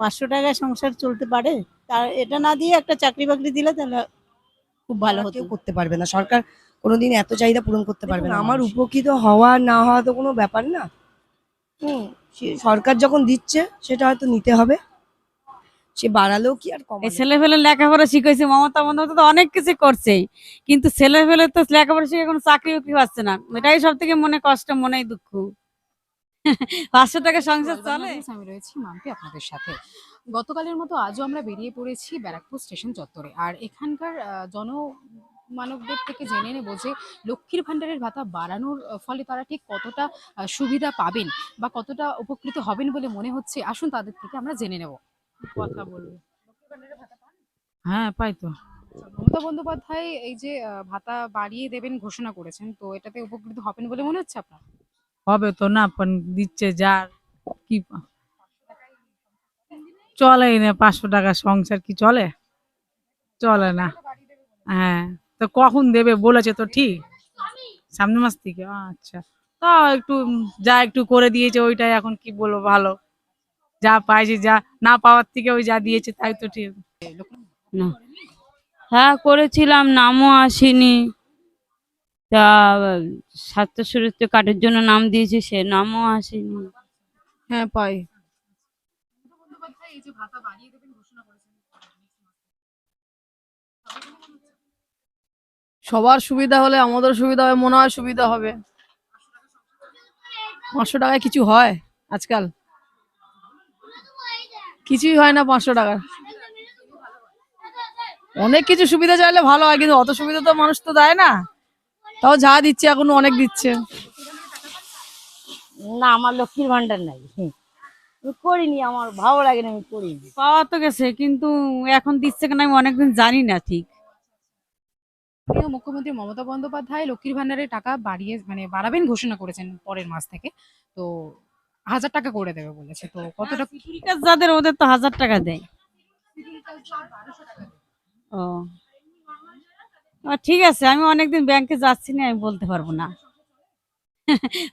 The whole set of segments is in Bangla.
পাঁচশো টাকায় সংসার চলতে পারে তার এটা না দিয়ে একটা চাকরি বাকরি দিলে তাহলে খুব ভালো আর হতো। করতে পারবে না সরকার কোনোদিন এত চাহিদা পূরণ করতে পারবে না আমার উপকৃত হওয়া না হওয়া তো কোনো ব্যাপার না। হুম সে সরকার যখন দিচ্ছে সেটা হয়তো নিতে হবে। সে বাড়ালেও কি আর কমালেও ছেলে ফেলে লেখাপড়া শিখেছে মমতা বন্দ্যোপাধ্যায় তো অনেক কিছু করছেই কিন্তু ছেলে ফেলে তো লেখাপড়া শিখে কোনো চাকরি বাকরি পাচ্ছে না? এটাই সব থেকে মনে কষ্ট মনেই দুঃখ। পাঁচশো টাকা সংসার চলে? আমি রয়েছি মাম্পি আপনাদের সাথে। গতকালের মতো আজও আমরা বেরিয়ে পড়েছি ব্যারাকপুর স্টেশন চত্বরে। আর এখানকার জন মানবদের থেকে জেনে নেব যে লক্ষ্মীর ভান্ডারের ভাতা বাড়ানোর ফলে তারা ঠিক কতটা সুবিধা পাবেন বা কতটা উপকৃত হবেন বলে মনে হচ্ছে আসুন তাদের থেকে আমরা জেনে নেব। কথা বলব। হ্যাঁ পাই তো। মমতা বন্দ্যোপাধ্যায় এই যে ভাতা বাড়িয়ে দেবেন ঘোষণা করেছেন তো এটাতে উপকৃত হবেন বলে মনে হচ্ছে আপনার? হবে তো না দিচ্ছে যার, কি চলে না, পাঁচশো টাকা সংসার কি চলে? চলে না। হ্যাঁ তো কখন দেবে বলেছে তো ঠিক। সামনের মাস থেকে আচ্ছা। তা একটু যা একটু করে দিয়েছে ওইটাই এখন কি বলব, ভালো। যা পাইছে, যা না পাওয়ার থেকে ওই যা দিয়েছে তাই তো ঠিক। হ্যাঁ করেছিলাম, নামও আসেনি। তা স্বাস্থ্য সুরক্ষা কার্ডের জন্য নাম দিয়েছি, সে নামও আসেনি। হ্যাঁ পাই। সবার সুবিধা হলে আমাদের সুবিধা হবে, মনে হয় সুবিধা হবে। পাঁচশো টাকায় কিছু হয় আজকাল? কিছুই হয় না পাঁচশো টাকা অনেক কিছু সুবিধা চাইলে ভালো হয়, কিন্তু অত সুবিধা তো মানুষ তো দেয় না। তাও যা দিচ্ছে এখন অনেক দিচ্ছে। না আমার লক্ষ্মীর ভান্ডার নাই। আমি করিনি আমার ভালো লাগে না আমি করিনি। পাওয়া তো গেছে কিন্তু এখন দিচ্ছে কিনা আমি অনেকদিন জানি না ঠিক। প্রিয় মুখ্যমন্ত্রী মমতা বন্দ্যোপাধ্যায় লক্ষ্মীর ভান্ডারের টাকা বাড়িয়ে মানে বাড়াবেন ঘোষণা করেছেন পরের মাস থেকে। তো হাজার টাকা করে দেবে বলেছে তো কতটা যাদের ওদের তো হাজার টাকা দেয়। ও। ঠিক আছে, আমি অনেকদিন ব্যাংকে যাচ্ছি না, আমি বলতে পারব না।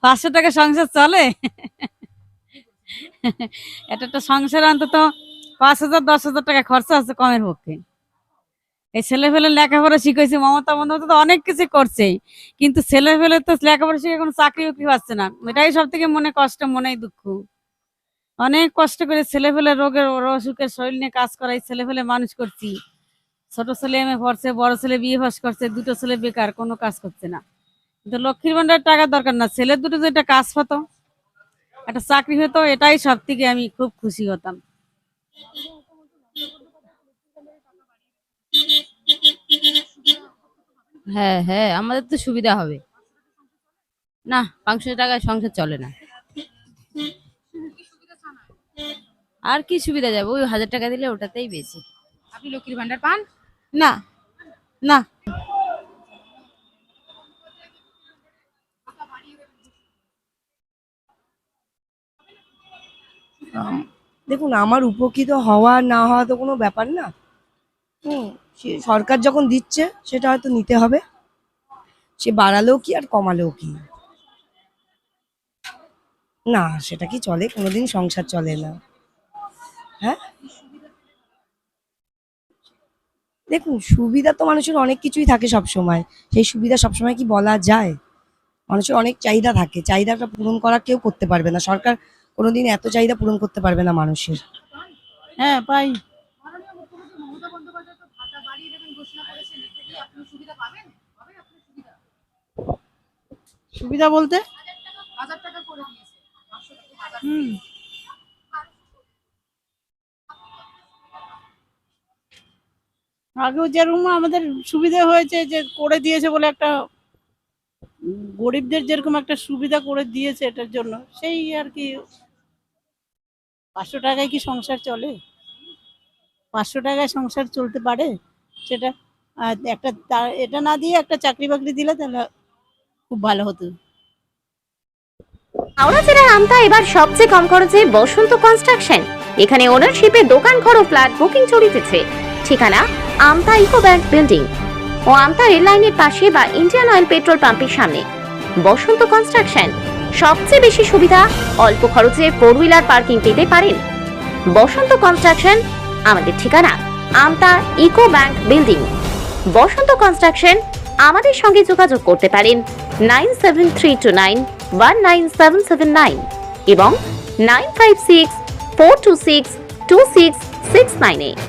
পাঁচশো টাকা সংসার চলে? এটা একটা সংসার অন্তত পাঁচ হাজার, দশ হাজার টাকা খরচা আছে কমের পক্ষে। এই ছেলে ফেলে লেখাপড়া শিখেছে, মমতা বন্দ্যোপাধ্যায় তো অনেক কিছু করছেই, কিন্তু ছেলে ফেলে তো লেখাপড়া শিখে কোনো চাকরি বাকরি পাচ্ছে না। এটাই সব থেকে মনে কষ্ট, মনেই দুঃখ। অনেক কষ্ট করে ছেলে ফেলে রোগের অসুখের শরীর নিয়ে কাজ করাই ছেলে ফেলে মানুষ করছি। ছোট ছেলে এম এ পড়ছে বড় ছেলে বিয়ে পাস করছে দুটো ছেলে বেকার কোনো কাজ করছে না। কিন্তু লক্ষ্মীর ভান্ডার টাকা দরকার না ছেলের দুটো যে একটা কাজ হতো। একটা চাকরি হতো এটাই সব থেকে আমি খুব খুশি হতাম। হ্যাঁ হ্যাঁ আমাদের তো সুবিধা হবে। না পাঁচশো টাকায় সংসার চলে না। আর কি সুবিধা যাবে? ওই হাজার টাকা দিলে ওটাতেই বেশি। আপনি লক্ষ্মীর ভান্ডার পান? না না। দেখুন, আমার উপকৃত হওয়া না হওয়া তো কোনো ব্যাপার না। হুম, সে সরকার যখন দিচ্ছে, সেটা হয়তো নিতে হবে। সে বাড়ালেও কি আর কমালেও কি? না, সেটা কি চলে? কোনোদিন সংসার চলে না। হ্যাঁ? দেখুন সুবিধা তো মানুষের অনেক কিছুই থাকে সব সময় সেই সুবিধা সব সময় কি বলা যায়? মানুষের অনেক চাহিদা থাকে। চাহিদাটা পূরণ করা কেউ করতে পারবে না। সরকার কোনোদিন এত চাহিদা পূরণ করতে পারবে না মানুষের। হ্যাঁ পাই। মাননীয় মুখ্যমন্ত্রী মমতা আগেও যেরকম আমাদের সুবিধা হয়েছে যে করে দিয়েছে বলে একটা গরিবদের যেরকম একটা সুবিধা করে দিয়েছে এটার জন্য, সেই আর কি পাঁচশো টাকায় কি সংসার চলে? পাঁচশো টাকায় সংসার চলতে পারে? সেটা একটা এটা না দিয়ে একটা চাকরি বাকরি দিলে তাহলে খুব ভালো হতো। হাওড়া জেলার আমতা এবার সবচেয়ে কম খরচে বসন্ত কনস্ট্রাকশন। এখানে ওনারশিপে দোকান ঘর ও ফ্ল্যাট বুকিং চলিতেছে। ঠিকানা আমতা ইকো ব্যাংক বিল্ডিং ও আমতা রেল লাইনের পাশে বা ইন্ডিয়ান অয়েল পেট্রোল পাম্পের সামনে। বসন্ত কনস্ট্রাকশন। সবচেয়ে বেশি সুবিধা অল্প খরচে ফোর হুইলার পার্কিং পেতে পারেন। বসন্ত কনস্ট্রাকশন আমাদের ঠিকানা Amta eco bank building. Basanta construction আমাদের সঙ্গে যোগাযোগ করতে পারেন nine seven three two nine one nine seven seven nine এবং nine five six four two six two six six nine eight